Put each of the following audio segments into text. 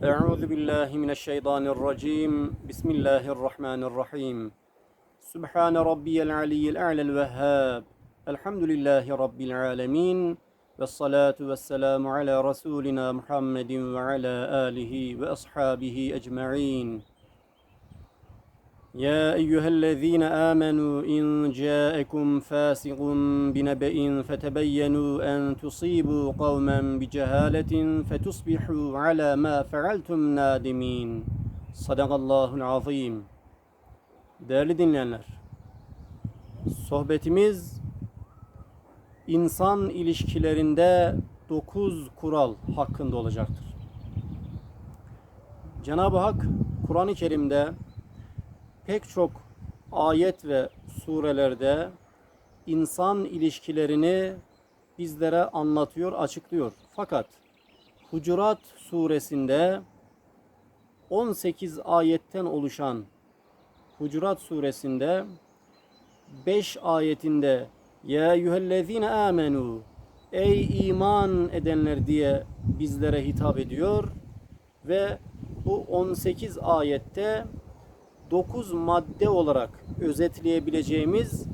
أعوذ بالله من الشيطان الرجيم. بسم الله الرحمن الرحيم. سبحان ربي العلي الأعلى الوهاب. الحمد لله رب العالمين. والصلاة والسلام على رسولنا محمد وعلى آله وأصحابه أجمعين. يا أيها الذين آمنوا إن جاءكم فاسق بنبأ فتبينوا أن تصيبوا قوما بجهالة فتصبحوا على ما فعلتم نادمين صدق الله العظيم Değerli dinleyenler, sohbetimiz insan ilişkilerinde dokuz kural hakkında olacaktır. Cenab-ı Hak Kur'an-ı Kerim'de pek çok ayet ve surelerde insan ilişkilerini bizlere anlatıyor, açıklıyor. Fakat Hucurat suresinde 18 ayetten oluşan Hucurat suresinde 5 ayetinde Ya eyyühellezine amenu Ey iman edenler diye bizlere hitap ediyor ve bu 18 ayette 9 madde olarak özetleyebileceğimiz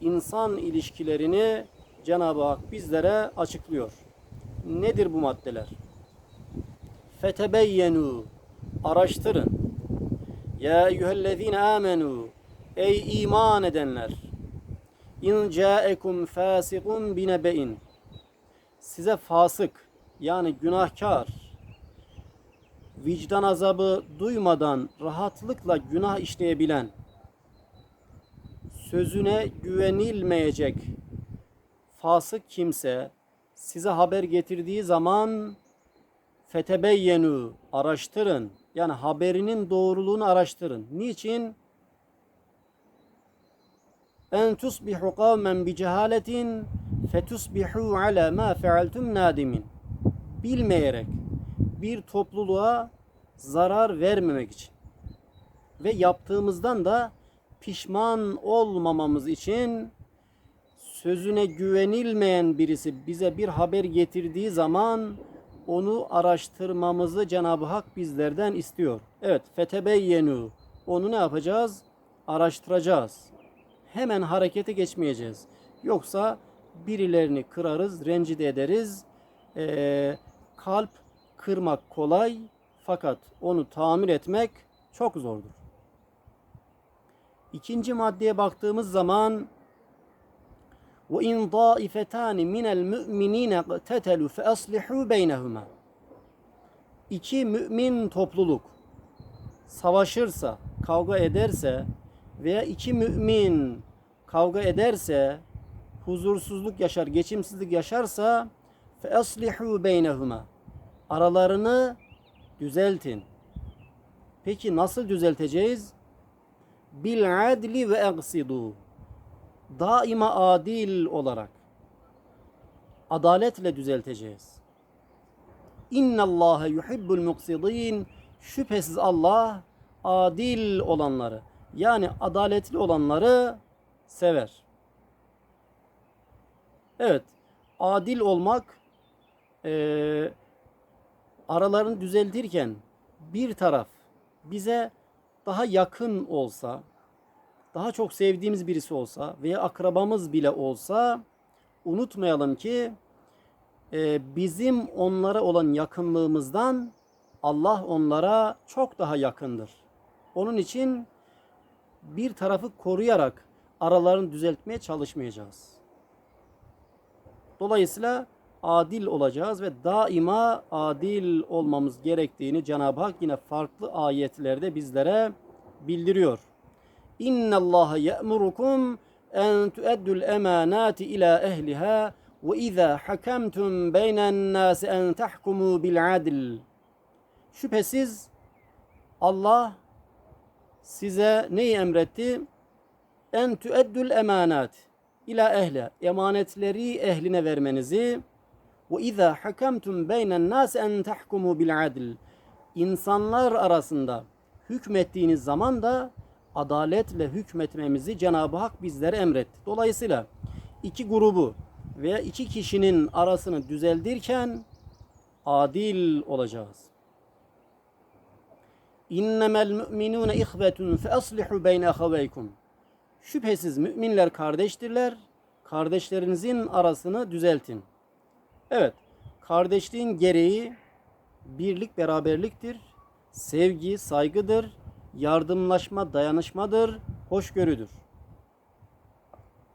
insan ilişkilerini Cenab-ı Hak bizlere açıklıyor. Nedir bu maddeler? Fetebeyyenu araştırın. Ya eyyühellezine amenu ey iman edenler in ca'ekum fasikun binebe'in size fasık yani günahkar vicdan azabı duymadan rahatlıkla günah işleyebilen, sözüne güvenilmeyecek fasık kimse size haber getirdiği zaman fetebeyyenu araştırın. Yani haberinin doğruluğunu araştırın. Niçin? En tusbihu kavmen bi cehaletin fetusbihu ala ma fealtum nadimin. Bilmeyerek bir topluluğa zarar vermemek için ve yaptığımızdan da pişman olmamamız için sözüne güvenilmeyen birisi bize bir haber getirdiği zaman onu araştırmamızı Cenab-ı Hak bizlerden istiyor. Evet, fetebeyyenu. Onu ne yapacağız? Araştıracağız. Hemen harekete geçmeyeceğiz. Yoksa birilerini kırarız, rencide ederiz. Ee, kalp kırmak kolay fakat onu tamir etmek çok zordur. İkinci maddeye baktığımız zaman taifetan minel mu'minina qatatalu fe aslihu beynehuma. İki mümin topluluk savaşırsa, kavga ederse veya iki mümin kavga ederse, huzursuzluk yaşar, geçimsizlik yaşarsa aslihu beynehuma aralarını düzeltin. Peki nasıl düzelteceğiz? Bil adli ve eksidu. Daima adil olarak. Adaletle düzelteceğiz. İnna Allah yuhibbul muksidin. Şüphesiz Allah adil olanları yani adaletli olanları sever. Evet, adil olmak eee aralarını düzeltirken bir taraf bize daha yakın olsa, daha çok sevdiğimiz birisi olsa veya akrabamız bile olsa unutmayalım ki e, bizim onlara olan yakınlığımızdan Allah onlara çok daha yakındır. Onun için bir tarafı koruyarak aralarını düzeltmeye çalışmayacağız. Dolayısıyla adil olacağız ve daima adil olmamız gerektiğini Cenab-ı Hak yine farklı ayetlerde bizlere bildiriyor. İnna Allah ya'murukum en tu'addul emanati ila ehliha ve iza hakemtum beynen nas en tahkumu bil adl. Şüphesiz Allah size neyi emretti? En tu'addul emanat ila ehli. Emanetleri ehline vermenizi ve izâ hakemtum beynen nâs en tahkumu bil adl. İnsanlar arasında hükmettiğiniz zaman da adaletle hükmetmemizi Cenab-ı Hak bizlere emretti. Dolayısıyla iki grubu veya iki kişinin arasını düzeltirken adil olacağız. İnnemel müminune ihvetun fe aslihu beyne ahaveykum. Şüphesiz müminler kardeştirler. Kardeşlerinizin arasını düzeltin. Evet, kardeşliğin gereği birlik beraberliktir. Sevgi, saygıdır. Yardımlaşma, dayanışmadır. Hoşgörüdür.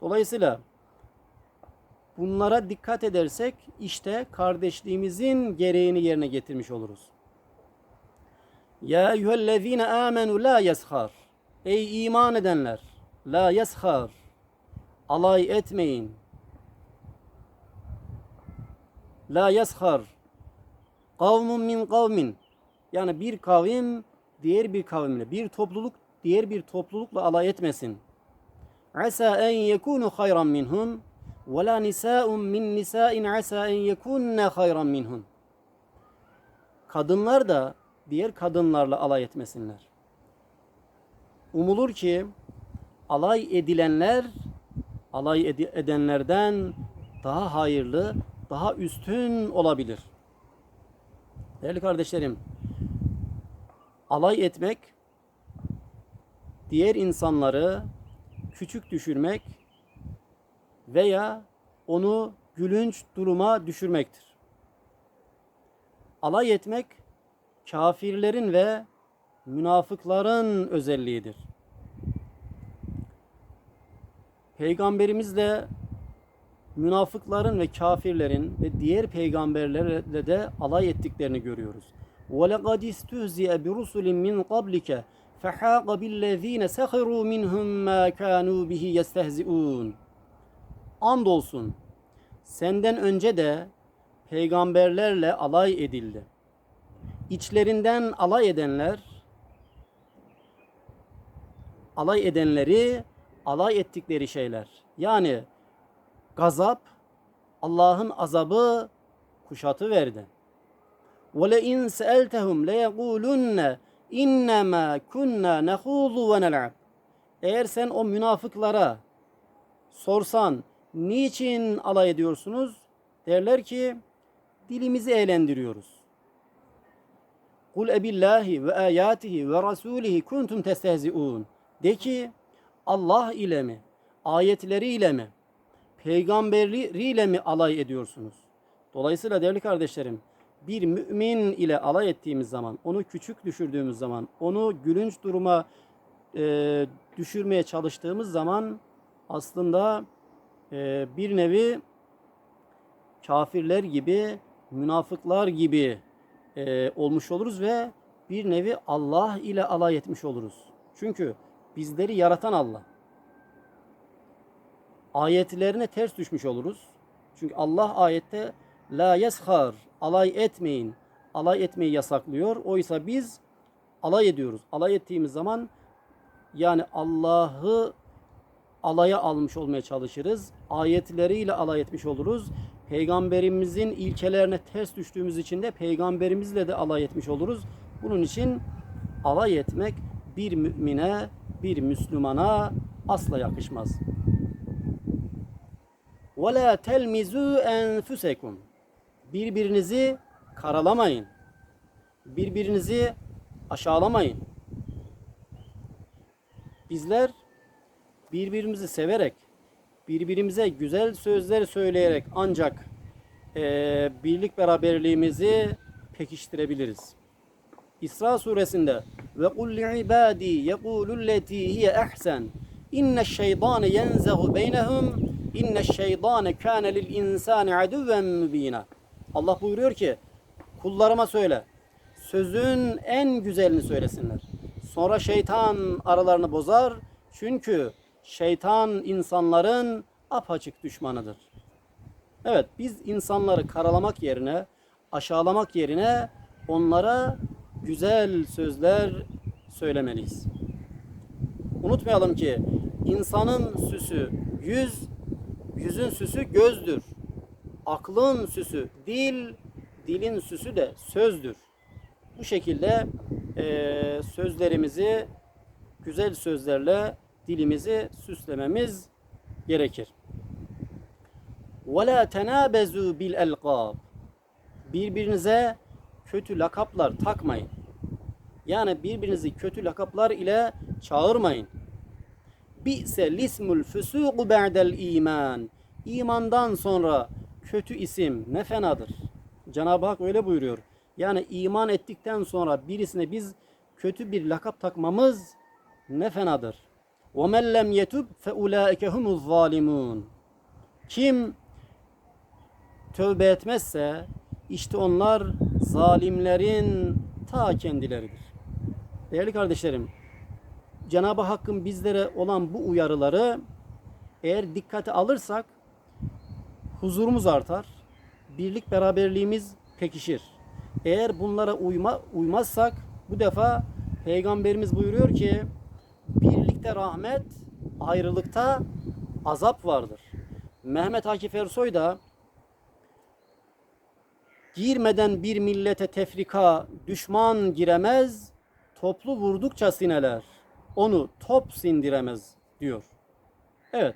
Dolayısıyla bunlara dikkat edersek işte kardeşliğimizin gereğini yerine getirmiş oluruz. Ya eyyühellezine amenu la yeshar. Ey iman edenler. La yeshar. Alay etmeyin. La yeshar. Kavmun min kavmin. Yani bir kavim diğer bir kavimle, bir topluluk diğer bir toplulukla alay etmesin. Asa en yekunu hayran minhum ve la nisa'un min nisa'in asa en yekunne hayran minhum. Kadınlar da diğer kadınlarla alay etmesinler. Umulur ki alay edilenler alay edenlerden daha hayırlı, daha üstün olabilir. Değerli kardeşlerim, alay etmek diğer insanları küçük düşürmek veya onu gülünç duruma düşürmektir. Alay etmek kafirlerin ve münafıkların özelliğidir. Peygamberimizle münafıkların ve kafirlerin ve diğer peygamberlerle de alay ettiklerini görüyoruz. وَلَقَدْ اِسْتُهْزِئَ بِرُسُلٍ مِّنْ قَبْلِكَ فَحَاقَ بِالَّذ۪ينَ سَخِرُوا مِنْهُمْ مَا كَانُوا بِهِ يَسْتَهْزِئُونَ Andolsun senden önce de peygamberlerle alay edildi. İçlerinden alay edenler alay edenleri alay ettikleri şeyler. Yani gazap, Allah'ın azabı kuşatı verdi. Ve in se'eltehum le yekulunne innema kunna nehuzu ve nel'ab. Eğer sen o münafıklara sorsan niçin alay ediyorsunuz? Derler ki dilimizi eğlendiriyoruz. Kul ebillahi ve ayatihi ve rasulihi kuntum testehziun. De ki Allah ile mi? Ayetleriyle mi? Peygamberiyle mi alay ediyorsunuz? Dolayısıyla değerli kardeşlerim, bir mümin ile alay ettiğimiz zaman, onu küçük düşürdüğümüz zaman, onu gülünç duruma e, düşürmeye çalıştığımız zaman aslında e, bir nevi kafirler gibi, münafıklar gibi e, olmuş oluruz ve bir nevi Allah ile alay etmiş oluruz. Çünkü bizleri yaratan Allah. Ayetlerine ters düşmüş oluruz. Çünkü Allah ayette la yeshar alay etmeyin. Alay etmeyi yasaklıyor. Oysa biz alay ediyoruz. Alay ettiğimiz zaman yani Allah'ı alaya almış olmaya çalışırız. Ayetleriyle alay etmiş oluruz. Peygamberimizin ilkelerine ters düştüğümüz için de peygamberimizle de alay etmiş oluruz. Bunun için alay etmek bir mümine, bir Müslümana asla yakışmaz. Ve la telmizu enfusekum. Birbirinizi karalamayın. Birbirinizi aşağılamayın. Bizler birbirimizi severek, birbirimize güzel sözleri söyleyerek ancak e, birlik beraberliğimizi pekiştirebiliriz. İsra suresinde ve kul li ibadi yekulul lati hiye ehsen inne şeytane yenzehu beynehum inne şeytane kâne lil insani aduven mübina. Allah buyuruyor ki kullarıma söyle sözün en güzelini söylesinler. Sonra şeytan aralarını bozar çünkü şeytan insanların apaçık düşmanıdır. Evet biz insanları karalamak yerine, aşağılamak yerine onlara güzel sözler söylemeliyiz. Unutmayalım ki insanın süsü yüz, yüzün süsü gözdür. Aklın süsü dil, dilin süsü de sözdür. Bu şekilde eee, sözlerimizi güzel sözlerle dilimizi süslememiz gerekir. وَلَا تَنَابَزُوا بِالْاَلْقَابِ Birbirinize kötü lakaplar takmayın. Yani birbirinizi kötü lakaplar ile çağırmayın. Bi'se lismul füsuqu ba'del iman. İmandan sonra kötü isim ne fenadır. Cenab-ı Hak öyle buyuruyor. Yani iman ettikten sonra birisine biz kötü bir lakap takmamız ne fenadır. وَمَنْ لَمْ يَتُبْ فَاُولَٰئِكَ هُمُ الظَّالِمُونَ Kim tövbe etmezse işte onlar zalimlerin ta kendileridir. Değerli kardeşlerim, Cenab-ı Hakk'ın bizlere olan bu uyarıları eğer dikkate alırsak huzurumuz artar, birlik beraberliğimiz pekişir. Eğer bunlara uyma, uymazsak bu defa Peygamberimiz buyuruyor ki birlikte rahmet, ayrılıkta azap vardır. Mehmet Akif Ersoy da girmeden bir millete tefrika düşman giremez, toplu vurdukça sineler onu top sindiremez diyor. Evet,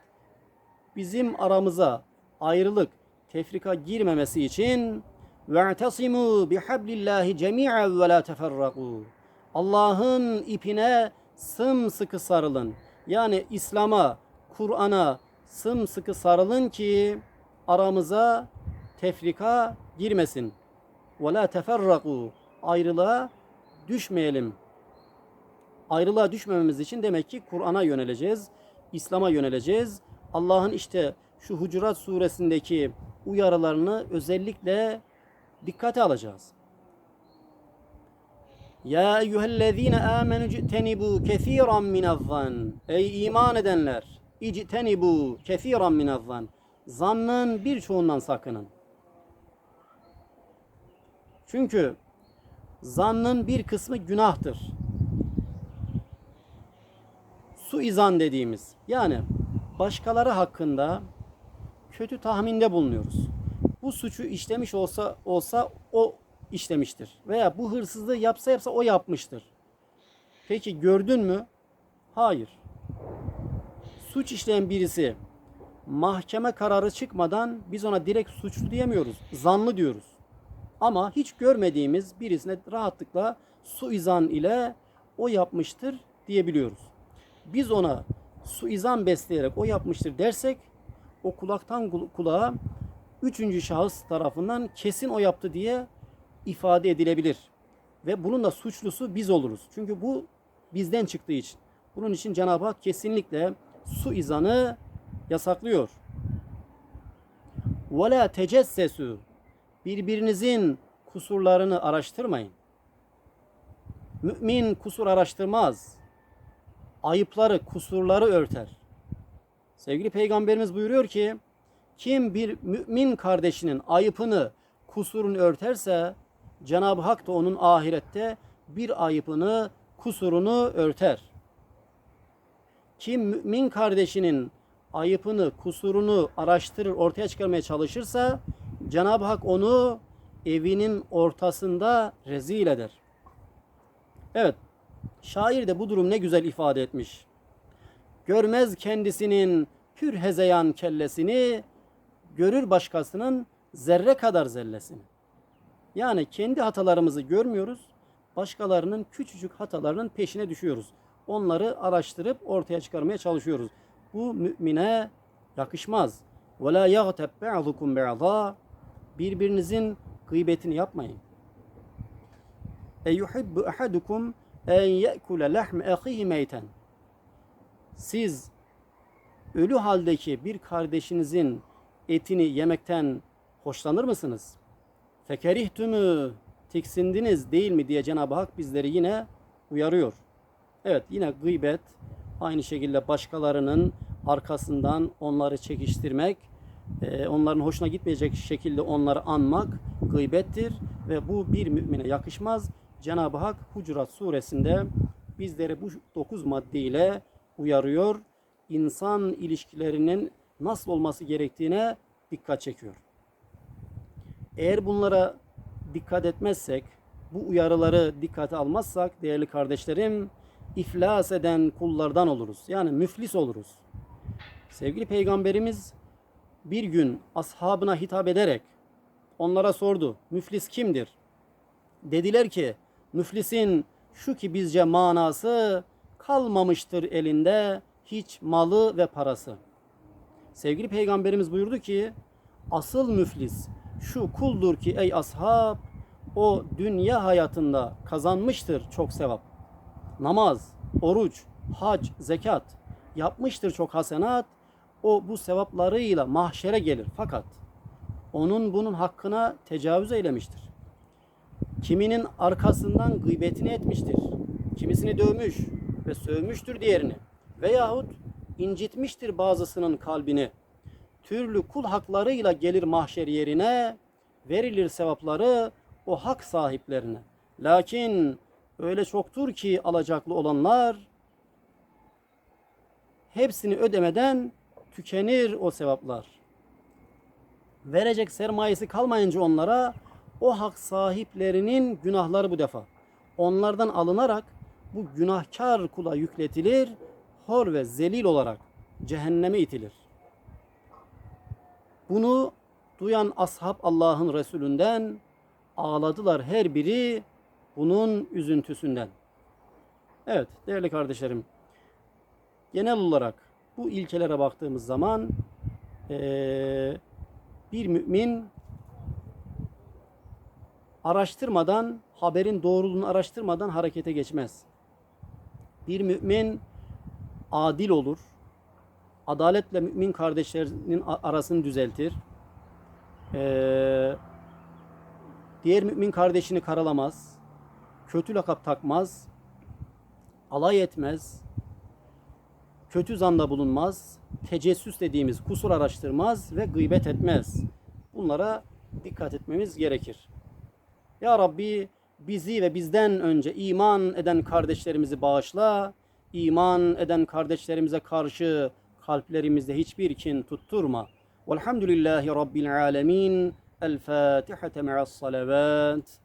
bizim aramıza ayrılık, tefrika girmemesi için ve'tasimu bihablillahi cemi'en ve la teferraku. Allah'ın ipine sımsıkı sarılın. Yani İslam'a, Kur'an'a sımsıkı sarılın ki aramıza tefrika girmesin. Ve la teferraku. Ayrılığa düşmeyelim. Ayrılığa düşmememiz için demek ki Kur'an'a yöneleceğiz. İslam'a yöneleceğiz. Allah'ın işte şu Hucurat suresindeki uyarılarını özellikle dikkate alacağız. Ya eyyühellezine amenu ictenibu kesiran minezzan. Ey iman edenler, ictenibu kesiran minezzan. Zannın birçoğundan sakının. Çünkü zannın bir kısmı günahtır. Suizan dediğimiz yani başkaları hakkında kötü tahminde bulunuyoruz. Bu suçu işlemiş olsa olsa o işlemiştir. Veya bu hırsızlığı yapsa yapsa o yapmıştır. Peki gördün mü? Hayır. Suç işleyen birisi mahkeme kararı çıkmadan biz ona direkt suçlu diyemiyoruz. Zanlı diyoruz. Ama hiç görmediğimiz birisine rahatlıkla suizan ile o yapmıştır diyebiliyoruz Biz ona suizan besleyerek o yapmıştır dersek o kulaktan kulağa üçüncü şahıs tarafından kesin o yaptı diye ifade edilebilir. Ve bunun da suçlusu biz oluruz. Çünkü bu bizden çıktığı için. Bunun için Cenab-ı Hak kesinlikle suizanı yasaklıyor. وَلَا تَجَسَّسُوا Birbirinizin kusurlarını araştırmayın. Mümin kusur araştırmaz. Ayıpları, kusurları örter. Sevgili Peygamberimiz buyuruyor ki, kim bir mümin kardeşinin ayıpını, kusurunu örterse, Cenab-ı Hak da onun ahirette bir ayıpını, kusurunu örter. Kim mümin kardeşinin ayıpını, kusurunu araştırır, ortaya çıkarmaya çalışırsa, Cenab-ı Hak onu evinin ortasında rezil eder. Evet, şair de bu durum ne güzel ifade etmiş. Görmez kendisinin pür hezeyan kellesini, görür başkasının zerre kadar zellesini. Yani kendi hatalarımızı görmüyoruz, başkalarının küçücük hatalarının peşine düşüyoruz. Onları araştırıp ortaya çıkarmaya çalışıyoruz. Bu mümine yakışmaz. وَلَا يَغْتَبْ بَعْضُكُمْ بَعْضًا Birbirinizin gıybetini yapmayın. اَيُحِبُّ اَحَدُكُمْ en ye'kule lehm ehihi meyten. Siz ölü haldeki bir kardeşinizin etini yemekten hoşlanır mısınız? Fekerih tümü tiksindiniz değil mi diye Cenab-ı Hak bizleri yine uyarıyor. Evet yine gıybet aynı şekilde başkalarının arkasından onları çekiştirmek, e, onların hoşuna gitmeyecek şekilde onları anmak gıybettir ve bu bir mümine yakışmaz. Cenab-ı Hak Hucurat suresinde bizleri bu dokuz maddeyle uyarıyor. İnsan ilişkilerinin nasıl olması gerektiğine dikkat çekiyor. Eğer bunlara dikkat etmezsek, bu uyarıları dikkate almazsak değerli kardeşlerim iflas eden kullardan oluruz. Yani müflis oluruz. Sevgili peygamberimiz bir gün ashabına hitap ederek onlara sordu. Müflis kimdir? Dediler ki müflisin Şu ki bizce manası kalmamıştır elinde hiç malı ve parası. Sevgili peygamberimiz buyurdu ki asıl müflis şu kuldur ki ey ashab o dünya hayatında kazanmıştır çok sevap. Namaz, oruç, hac, zekat yapmıştır çok hasenat. O bu sevaplarıyla mahşere gelir. Fakat onun bunun hakkına tecavüz eylemiştir. Kiminin arkasından gıybetini etmiştir. Kimisini dövmüş ve sövmüştür diğerini. Veyahut incitmiştir bazısının kalbini. Türlü kul haklarıyla gelir mahşer yerine, verilir sevapları o hak sahiplerine. Lakin öyle çoktur ki alacaklı olanlar hepsini ödemeden tükenir o sevaplar. Verecek sermayesi kalmayınca onlara o hak sahiplerinin günahları bu defa onlardan alınarak bu günahkar kula yükletilir, hor ve zelil olarak cehenneme itilir. Bunu duyan ashab Allah'ın Resulünden ağladılar her biri bunun üzüntüsünden. Evet değerli kardeşlerim genel olarak bu ilkelere baktığımız zaman eee, bir mümin araştırmadan, haberin doğruluğunu araştırmadan harekete geçmez. Bir mümin adil olur. Adaletle mümin kardeşlerinin arasını düzeltir. Ee, diğer mümin kardeşini karalamaz. Kötü lakap takmaz. Alay etmez. Kötü zanda bulunmaz. Tecessüs dediğimiz kusur araştırmaz ve gıybet etmez. Bunlara dikkat etmemiz gerekir. Ya Rabbi bizi ve bizden önce iman eden kardeşlerimizi bağışla. İman eden kardeşlerimize karşı kalplerimizde hiçbir kin tutturma. Velhamdülillahi Rabbil alemin. El Fatiha me'as salavat.